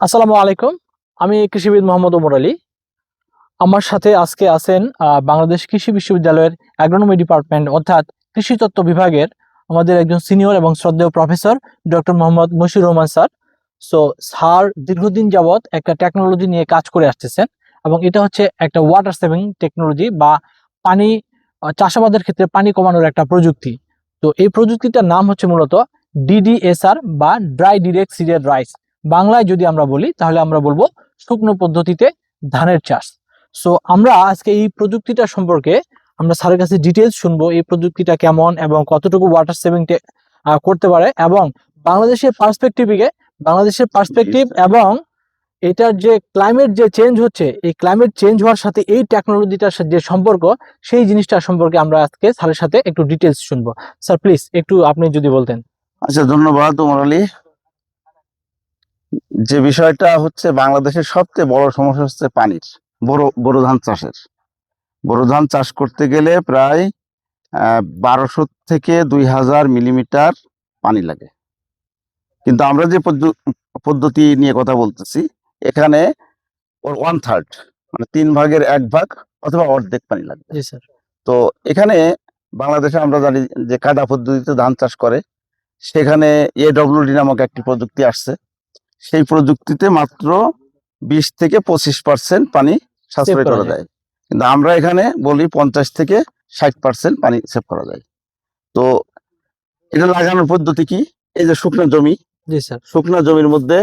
আসসালামু আলাইকুম। আমি কৃষিবিদ মোহাম্মদ ওমর আলী। আমার সাথে আজকে আছেন বাংলাদেশ কৃষি বিশ্ববিদ্যালয়ের অ্যাগ্রোনমি ডিপার্টমেন্ট অর্থাৎ কৃষি তত্ত্ব বিভাগের আমাদের একজন সিনিয়র এবং শ্রদ্ধেয় professor doctor Mohammad Mashiur Rahman sir. So sir দীর্ঘদিন যাবৎ একটা টেকনোলজি নিয়ে কাজ করে আসতেছেন এবং এটা হচ্ছে একটা ওয়াটার সেভিং টেকনোলজি বা পানি চাষাবাদের ক্ষেত্রে পানি কমানোর একটা প্রযুক্তি। তো এই প্রযুক্তিটার নাম হচ্ছে মূলত ডিডিএসআর বা ড্রাই ডিরেক্ট সিরিয়াল রাইস বাংলায় যদি আমরা বলি তাহলে আমরা বলব শুকনো পদ্ধতিতে ধানের চাষ। সো আমরা আজকে এই প্রযুক্তিটা সম্পর্কে আমরা স্যারের কাছে ডিটেলস শুনব এই প্রযুক্তিটা কেমন এবং কতটুকু ওয়াটার সেভিং করতে পারে এবং বাংলাদেশের পার্সপেক্টিভে বাংলাদেশের পার্সপেক্টিভ এবং এটার যে ক্লাইমেট যে চেঞ্জ হচ্ছে এই ক্লাইমেট চেঞ্জ হওয়ার সাথে এই টেকনোলজিটার সাথে যে সম্পর্ক সেই জিনিসটা সম্পর্কে আমরা আজকে স্যারের সাথে একটু ডিটেলস শুনব। স্যার প্লিজ একটু আপনি যদি বলতেন। আচ্ছা ধন্যবাদ ওমর আলী। যে বিষয়টা হচ্ছে বাংলাদেশের সবচেয়ে বড় সমস্যা হচ্ছে পানির বড় বড় ধান চাষের। বড় ধান চাষ করতে গেলে প্রায় বারোশো থেকে দুই হাজার মিলিমিটার পানি লাগে। কিন্তু আমরা যে পদ্ধ- পদ্ধতি নিয়ে কথা বলতেছি এখানে ওর ওয়ান থার্ড মানে তিন ভাগের এক ভাগ অথবা অর্ধেক পানি লাগবে। তো এখানে বাংলাদেশে আমরা জানি যে কাদা পদ্ধতিতে ধান চাষ করে সেখানে এডব্লিউডি নামক একটি প্রযুক্তি আসছে। সেই প্রযুক্তিতে মাত্র বিশ থেকে পঁচিশ পার্সেন্ট পানি সাশ্রয় করা যায়। কিন্তু আমরা এখানে বলি পঞ্চাশ থেকে ষাট পার্সেন্ট পানি সেভ করা যায়। তো এটা লাগানোর পদ্ধতি কি? এই যে শুকনো জমি। শুকনো জমির মধ্যে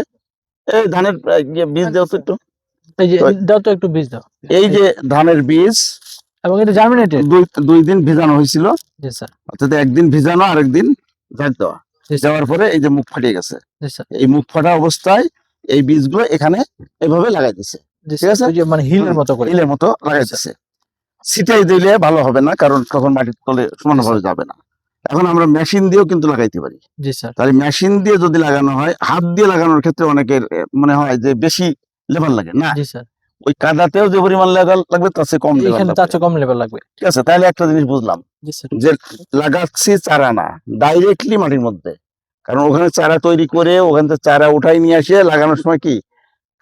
এই ধানের ইয়ে বীজ দেওয়া তো একটু। এই যে দাও তো একটু বীজ দাও। এই যে ধানের বীজ। এবং এটা জার্মিনেটেড দুই দুই দিন ভিজানো হয়েছিল। জি স্যার। অর্থাৎ একদিন ভিজানো আর একদিন ঝাঁক দেওয়া। দেওয়ার পরে এই যে মুখ ফাটিয়ে গেছে। এই মুখ ফাটা অবস্থায় এই বীজগুলো এখানে এভাবে লাগাই দিছে ঠিক আছে? মানে হিলের মতো করে। হিলের মতো লাগাই দিছে ছিটাই দিলে ভালো হবে না কারণ তখন মাটির তলে সমানভাবে যাবে না। এখন আমরা মেশিন দিয়েও কিন্তু লাগাইতে পারি। জি স্যার। তাহলে মেশিন দিয়ে যদি লাগানো হয় হাত দিয়ে লাগানোর ক্ষেত্রে অনেকের মনে হয় যে বেশি লেবার লাগে না? জি স্যার। ওই কাদাতেও যে পরিমাণ লেভেল লাগবে তার চেয়ে কম লেভেল তার চেয়ে কম লেভেল লাগবে। ঠিক আছে তাহলে একটা জিনিস বুঝলাম। যে লাগাচ্ছি চারা না ডাইরেক্টলি মাটির মধ্যে। কারণ ওখানে চারা তৈরি করে ওখান থেকে চারা উঠাই নিয়ে আসে লাগানোর সময় কি?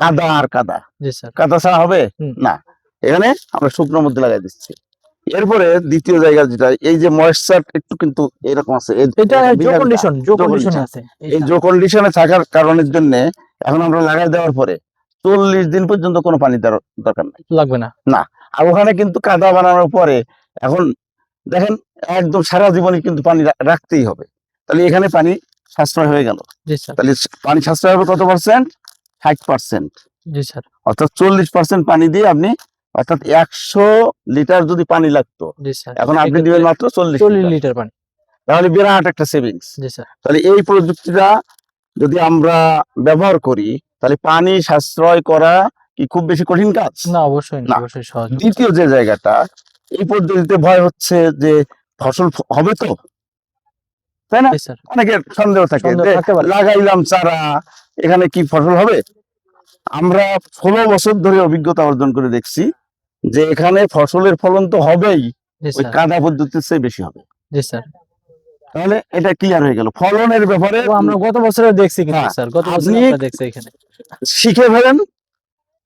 কাদা আর কাদা। কাদা ছাড়া হবে? না। এখানে আমরা শুকনোর মধ্যে লাগাই দিচ্ছি। এরপরে দ্বিতীয় জায়গা যেটা এই যে ময়েশ্চার একটু কিন্তু এরকম আছে। এটা জো বিঘা বিঘা। কন্ডিশন জো জো কন্ডিশন আছে। এই জো কন্ডিশনে থাকার কারণের জন্য এখন আমরা লাগাই দেওয়ার পরে চল্লিশ দিন পর্যন্ত কোনো পানি দরকার নাই। লাগবে না। না আর ওখানে কিন্তু কাদা বানানোর পরে এখন দেখেন একদম সারা জীবনে কিন্তু পানি রাখতেই হবে। তাহলে এখানে পানি সাশ্রয় হয়ে গেল। তাহলে পানি সাশ্রয় হবে কত পার্সেন্ট ষাট পার্সেন্ট জি স্যার। অর্থাৎ চল্লিশ পার্সেন্ট পানি দিয়ে আপনি অর্থাৎ একশো লিটার যদি পানি লাগতো এখন আপনি দিবেন মাত্র চল্লিশ। লিটার। পানি। তাহলে বিরাট একটা সেভিংস তাহলে এই প্রযুক্তিটা যদি আমরা ব্যবহার করি তাহলে পানি সাশ্রয় করা কি খুব বেশি কঠিন কাজ? না অবশ্যই না। অবশ্যই সহজ দ্বিতীয় যে জায়গাটা এই পদ্ধতিতে ভয় হচ্ছে যে ফসল হবে তো? তাই না? অনেকের সন্দেহ থাকে। লাগাইলাম চারা এখানে কি ফসল হবে? আমরা ষোলো বছর ধরে অভিজ্ঞতা অর্জন করে দেখছি যে এখানে ফসলের ফলন তো হবেই ওই কাদা পদ্ধতির চেয়ে বেশি হবে। জি স্যার। তাহলে এটা ক্লিয়ার হয়ে গেল। ফলনের ব্যাপারে আমরা গত বছরে দেখছি কিন্তু হ্যাঁ, স্যার। গত বছর দেখছি এখানে। শিখে ফেলেন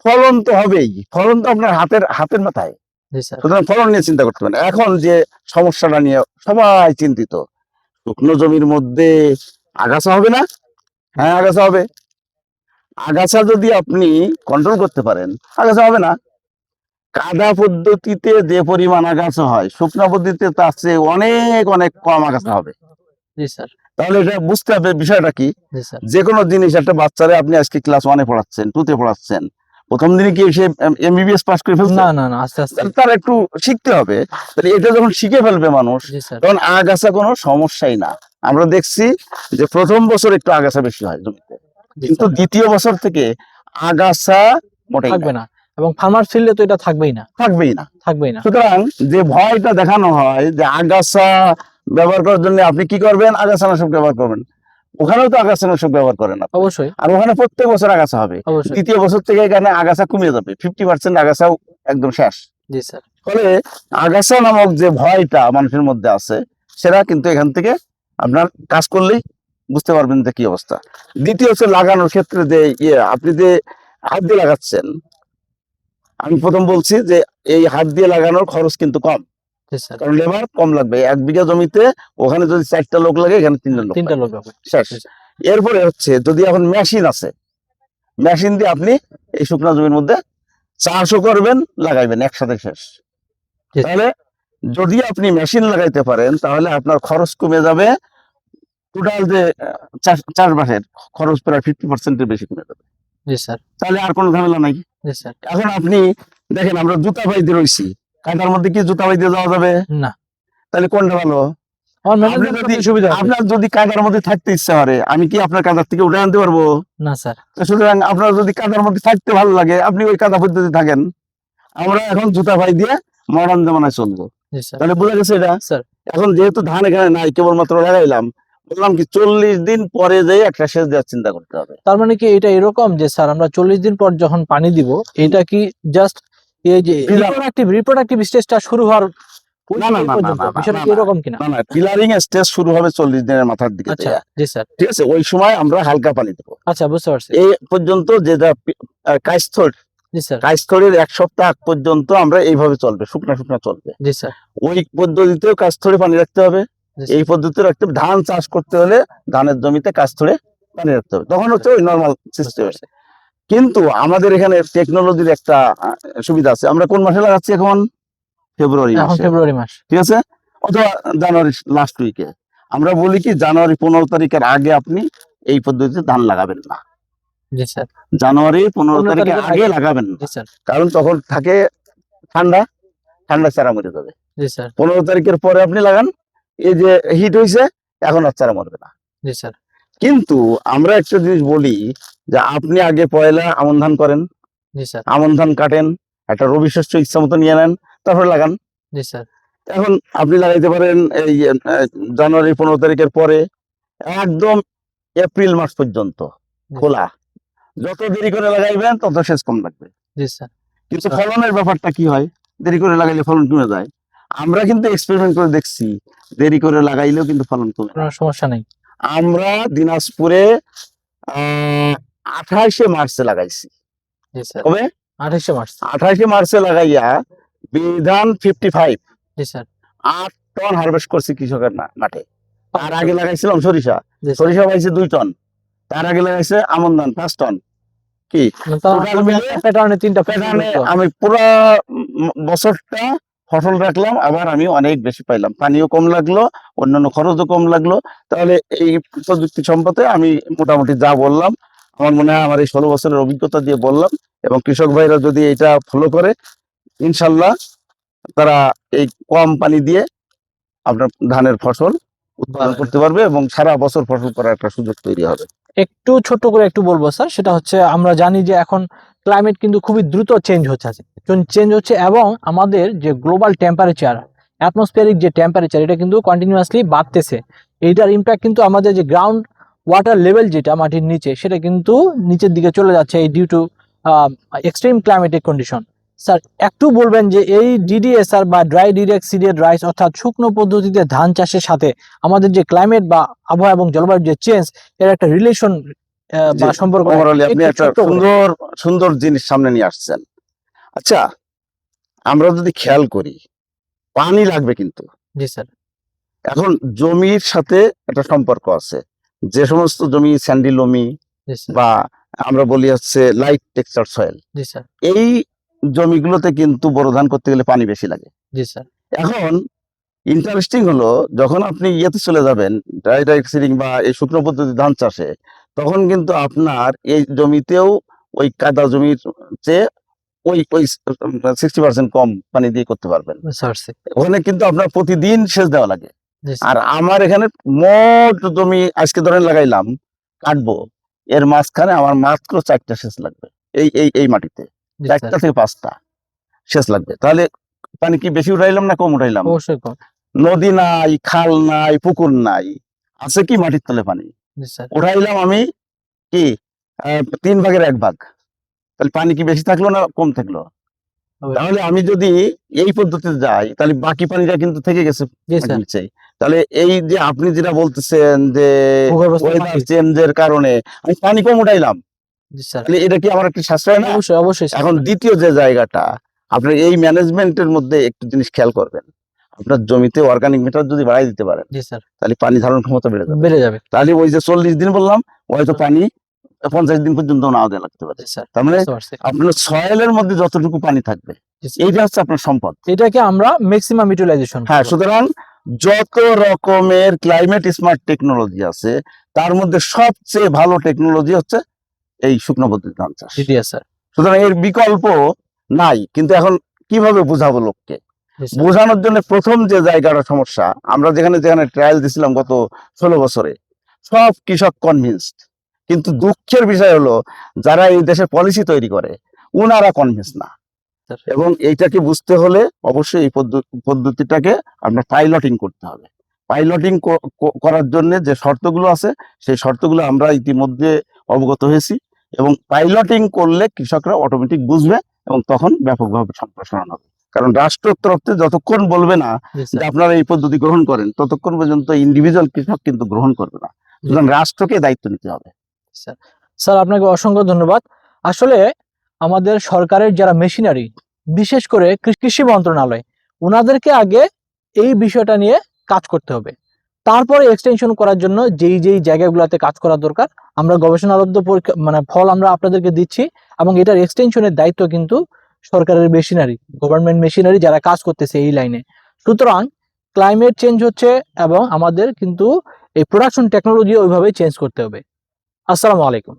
ফলন তো হবেই। ফলন তো আপনার হাতের হাতের মাথায়। সুতরাং ফলন নিয়ে চিন্তা করতে পারেন এখন যে সমস্যাটা নিয়ে সবাই চিন্তিত শুকনো জমির মধ্যে আগাছা হবে না? হ্যাঁ আগাছা হবে। আগাছা যদি আপনি কন্ট্রোল করতে পারেন আগাছা হবে না। কাদা পদ্ধতিতে যে পরিমাণ আগাছা হয় শুকনো পদ্ধতিতে তার চেয়ে অনেক অনেক কম আগাছা হবে। জি স্যার। তাহলে এটা বুঝতে হবে বিষয়টা কি? যে কোনো জিনিস একটা বাচ্চারে আপনি আজকে ক্লাস ওয়ানে পড়াচ্ছেন টুতে পড়াচ্ছেন প্রথম দিনে কি সে এমবিবিএস পাস করে ফেলছে? না না না আস্তে আস্তে। তার একটু শিখতে হবে। তাহলে এটা যখন শিখে ফেলবে মানুষ তখন আগাছা কোনো সমস্যাই না। আমরা দেখছি যে প্রথম বছর একটু আগাছা বেশি হয় জমিতে। কিন্তু দ্বিতীয় বছর থেকে আগাছা মোটেই থাকবে না, না। এবং ফার্মার ফিল্ডে তো এটা থাকবেই না। থাকবেই না। থাকবেই না। সুতরাং যে ভয়টা দেখানো হয় যে আগাছা ব্যবহার করার জন্য আপনি কি করবেন? আগাছানাশক ব্যবহার করবেন। ওখানেও তো আগাছানাশক ব্যবহার করেন অবশ্যই। আর ওখানে প্রত্যেক বছর আগাছা হবে। তৃতীয় বছর থেকে এখানে আগাছা কমে যাবে। ফিফটি পার্সেন্ট আগাছাও একদম শেষ। জি স্যার। ফলে আগাছা নামক যে ভয়টা মানুষের মধ্যে আছে সেটা কিন্তু এখান থেকে আপনার কাজ করলেই বুঝতে পারবেন যে কি অবস্থা। দ্বিতীয় হচ্ছে লাগানোর ক্ষেত্রে যে ইয়ে আপনি যে হাত দিয়ে লাগাচ্ছেন আমি প্রথম বলছি যে এই হাত দিয়ে লাগানোর খরচ কিন্তু কম। কারণ লেবার কম লাগবে। এক বিঘা জমিতে ওখানে যদি চারটা লোক লাগে এখানে তিনজন লোক তিনটা লোক শেষ। এরপরে হচ্ছে যদি এখন মেশিন আছে মেশিন দিয়ে আপনি এই শুকনা জমির মধ্যে চাষও করবেন লাগাইবেন একসাথে শেষ। তাহলে যদি আপনি মেশিন লাগাইতে পারেন তাহলে আপনার খরচ কমে যাবে। টোটাল যে চাষ- চাষবাসের খরচ প্রায় ফিফটি পার্সেন্টের বেশি কমে যাবে। তাহলে আর কোনো ঝামেলা নাই। এখন আপনি দেখেন আমরা জুতা বাইতে রইছি। কাঁটার মধ্যে কি জুতা বাইতে যাওয়া যাবে? না। তাহলে কোনটা ভালো? আপনার যদি মধ্যে থাকতে ইচ্ছা করে আমি কি আপনার থেকে উঠে আনতে পারব? না স্যার। সুতরাং আপনার যদি কাদার মধ্যে থাকতে ভালো লাগে আপনি ওই কাদা পদ্ধতি থাকেন। আমরা এখন জুতা ভাই দিয়ে মডার্ন জামানায় চলবো। তাহলে বোঝা গেছে এটা? স্যার। এখন যেহেতু ধান এখানে নাই কেবলমাত্র লাগাইলাম বললাম কি চল্লিশ দিন পরে যে একটা সেচ দেওয়ার চিন্তা করতে হবে। তার মানে কি এটা এরকম যে স্যার আমরা চল্লিশ দিন পর যখন পানি দিব এটা কি জাস্ট এই যে রিপ্রোডাক্টিভ রিপ্রোডাক্টিভ স্টেজটা শুরু হওয়ার স্টেজ শুরু হবে চল্লিশ দিনের মাথার দিকে। ঠিক আছে ওই সময় আমরা হালকা পানি দেবো। আচ্ছা বুঝতে পারছি। এই পর্যন্ত যেটা কাইস্থল জি এক সপ্তাহ পর্যন্ত আমরা এইভাবে চলবে শুকনা শুকনা চলবে। জি স্যার। ওই পদ্ধতিতেও কাস্থলে পানি রাখতে হবে। এই পদ্ধতি রাখতে। ধান চাষ করতে হলে ধানের জমিতে কাস্থলে পানি রাখতে হবে। তখন হচ্ছে ওই নর্মাল সিস্টেম কিন্তু আমাদের এখানে টেকনোলজির একটা সুবিধা আছে। আমরা কোন মাসে লাগাচ্ছি এখন? ফেব্রুয়ারি ফেব্রুয়ারি মাস। ঠিক আছে? অথবা জানুয়ারি লাস্ট উইকে আমরা বলি কি জানুয়ারি পনেরো তারিখের আগে আপনি এই পদ্ধতিতে ধান লাগাবেন না। জানুয়ারি পনেরো 15 তারিখের তারিখের আগে। লাগাবেন কারণ তখন থাকে ঠান্ডা ঠান্ডা চারা মরে যাবে। পনেরো তারিখের পরে আপনি লাগান এই যে হিট হয়েছে এখন আর চারা মরবে না। জি স্যার। কিন্তু আমরা একটা জিনিস বলি যে আপনি আগে পয়লা আমন ধান করেন আমন ধান কাটেন একটা রবি শস্য ইচ্ছা মতো নিয়ে নেন তারপর লাগান। এখন আপনি লাগাইতে পারেন এই জানুয়ারি পনেরো তারিখের পরে একদম এপ্রিল মাস পর্যন্ত খোলা। যত দেরি করে লাগাইবেন তত শেষ কম লাগবে। কিন্তু। ফলনের ব্যাপারটা কি হয়? দেরি করে লাগাইলে ফলন কমে যায়। আমরা কিন্তু এক্সপেরিমেন্ট করে দেখছি দেরি করে লাগাইলেও কিন্তু ফলন কমে সমস্যা নেই। আমরা দিনাজপুরে আহ আঠাইশে মার্চে লাগাইছি। কবে? আঠাইশে মার্চ। আঠাইশে মার্চে লাগাইয়া বিধান ফিফটি ফাইভ আট টন হারভেস্ট করছি কৃষকের মাঠে। তার আগে লাগাইছিলাম সরিষা। সরিষা পাইছে দুই টন। তার আগে লাগাইছে আমন ধান পাঁচ টন। কি। আমি পুরো বছরটা ফসল রাখলাম, আবার আমি অনেক বেশি পাইলাম। পানিও কম লাগল, অন্যান্য খরচও কম লাগল। তাহলে এই প্রযুক্তি সম্পদে আমি মোটামুটি যা বললাম, আমার মনে হয় আমার এই ষোলো বছরের অভিজ্ঞতা দিয়ে বললাম এবং কৃষক ভাইরা যদি এটা ফলো করে, ইনশাল্লাহ তারা এই কম পানি দিয়ে আপনার ধানের ফসল উৎপাদন করতে পারবে এবং সারা বছর ফসল করার একটা সুযোগ তৈরি হবে। একটু ছোট করে একটু বলব, স্যার। সেটা হচ্ছে আমরা জানি যে এখন ক্লাইমেট কিন্তু খুবই দ্রুত চেঞ্জ হচ্ছে চেঞ্জ হচ্ছে এবং আমাদের যে গ্লোবাল টেম্পারেচার অ্যাটমসফিয়ারিক যে টেম্পারেচার এটা কিন্তু কন্টিনিউয়াসলি বাড়তেছে। এইটার ইম্প্যাক্ট কিন্তু আমাদের যে গ্রাউন্ড ওয়াটার লেভেল যেটা মাটির নিচে, সেটা কিন্তু নিচের দিকে চলে যাচ্ছে এই due to extreme climatic condition sir, একটু বলবেন যে এই ডিডিএসআর বা ড্রাই ডিরেক্ট সিডেড রাইস অর্থাৎ শুকনো পদ্ধতিতে ধান চাষের সাথে আমাদের যে ক্লাইমেট বা আবহাওয়া এবং জলবায়ুর যে চেঞ্জ এর একটা রিলেশন বা সম্পর্ক আপনি একটা সুন্দর সুন্দর জিনিস সামনে নিয়ে আসছেন। আচ্ছা আমরা যদি খেয়াল করি পানি লাগবে কিন্তু। জি স্যার। এখন জমির সাথে একটা সম্পর্ক আছে। যে সমস্ত জমি স্যান্ডি লমি বা আমরা বলি হচ্ছে লাইট টেক্সচার সয়েল জি স্যার। এই জমিগুলোতে কিন্তু বড় ধান করতে গেলে পানি বেশি লাগে। জি স্যার। এখন ইন্টারেস্টিং হলো যখন আপনি ইয়েতে চলে যাবেন ডাইরেক্ট সিডিং বা এই শুকনো পদ্ধতি ধান চাষে তখন কিন্তু আপনার এই জমিতেও ওই কাদা জমির চেয়ে ওই ওই সিক্সটি পার্সেন্ট কম পানি দিয়ে করতে পারবেন। ওখানে কিন্তু আপনার প্রতিদিন সেচ দেওয়া লাগে। আর আমার এখানে মোট জমি আজকে ধরেন লাগাইলাম কাটবো এর মাঝখানে আমার মাত্র চারটা সেচ লাগবে এই এই এই মাটিতে। চারটা থেকে পাঁচটা সেচ লাগবে। তাহলে পানি কি বেশি উঠাইলাম না কম উঠাইলাম? নদী নাই খাল নাই পুকুর নাই আছে কি মাটির তলে পানি? উঠাইলাম আমি কি তিন ভাগের এক ভাগ। তাহলে পানি কি বেশি থাকল না কম থাকল? তাহলে আমি যদি এই পদ্ধতিতে যাই তাহলে বাকি পানিটা কিন্তু থেকে গেছে তাহলে এই যে আপনি যেটা বলতেছেন যে ওয়েদার চেঞ্জের কারণে আমি পানি কম উঠাইলাম তাহলে এটা কি আমার একটি সাশ্রয় না? অবশ্যই অবশ্যই এখন দ্বিতীয় যে জায়গাটা আপনার এই ম্যানেজমেন্টের মধ্যে একটু জিনিস খেয়াল করবেন। আপনার জমিতে অর্গানিক ম্যাটার যদি বাড়াই দিতে পারেন তাহলে পানি ধারণ ক্ষমতা বেড়ে যাবে। বেড়ে যাবে। তাহলে ওই যে চল্লিশ দিন বললাম হয়তো পানি পঞ্চাশ দিন পর্যন্ত নাও দেওয়া লাগতে পারে। তার মানে। আপনার সয়েলের মধ্যে যতটুকু পানি থাকবে এইটা হচ্ছে আপনার সম্পদ। এটাকে আমরা ম্যাক্সিমাম ইউটিলাইজেশন হ্যাঁ সুতরাং যত রকমের ক্লাইমেট স্মার্ট টেকনোলজি আছে তার মধ্যে সবচেয়ে ভালো টেকনোলজি হচ্ছে এই শুকনো পদ্ধতি ধান চাষ। সুতরাং এর বিকল্প নাই। কিন্তু এখন কীভাবে বোঝাবো লোককে। বোঝানোর জন্য প্রথম যে জায়গাটা সমস্যা আমরা যেখানে যেখানে ট্রায়াল দিছিলাম গত ষোলো বছরে সব কৃষক কনভিন্সড কিন্তু দুঃখের বিষয় হলো যারা এই দেশে পলিসি তৈরি করে ওনারা কনভিন্স না। এবং এইটাকে বুঝতে হলে অবশ্যই এই পদ্ধ- পদ্ধতিটাকে আপনার পাইলটিং করতে হবে। পাইলটিং করার জন্য যে শর্তগুলো আছে সেই শর্তগুলো আমরা ইতিমধ্যে অবগত হয়েছি এবং পাইলটিং করলে কৃষকরা অটোমেটিক বুঝবে এবং তখন ব্যাপকভাবে সম্প্রসারণ হবে। কারণ রাষ্ট্র তরফে যতক্ষণ বলবে না যে আপনারা এই পদ্ধতি গ্রহণ করেন ততক্ষণ পর্যন্ত ইন্ডিভিজুয়াল কৃষক কিন্তু গ্রহণ করবে না। সুতরাং রাষ্ট্রকে দায়িত্ব নিতে হবে। স্যার আপনাকে অসংখ্য ধন্যবাদ। আসলে আমাদের সরকারের যারা মেশিনারি বিশেষ করে কৃষি মন্ত্রণালয় ওনাদেরকে আগে এই বিষয়টা নিয়ে কাজ করতে হবে। তারপরে এক্সটেনশন করার জন্য যেই যেই জায়গাগুলোতে কাজ করা দরকার আমরা গবেষণালব্ধ পরীক্ষা মানে ফল আমরা আপনাদেরকে দিচ্ছি এবং এটার এক্সটেনশনের দায়িত্ব কিন্তু সরকারের মেশিনারি গভর্নমেন্ট মেশিনারি যারা কাজ করতেছে এই লাইনে সুতরাং ক্লাইমেট চেঞ্জ হচ্ছে এবং আমাদের কিন্তু এই প্রোডাকশন টেকনোলজি ওইভাবে চেঞ্জ করতে হবে। আসসালামু আলাইকুম।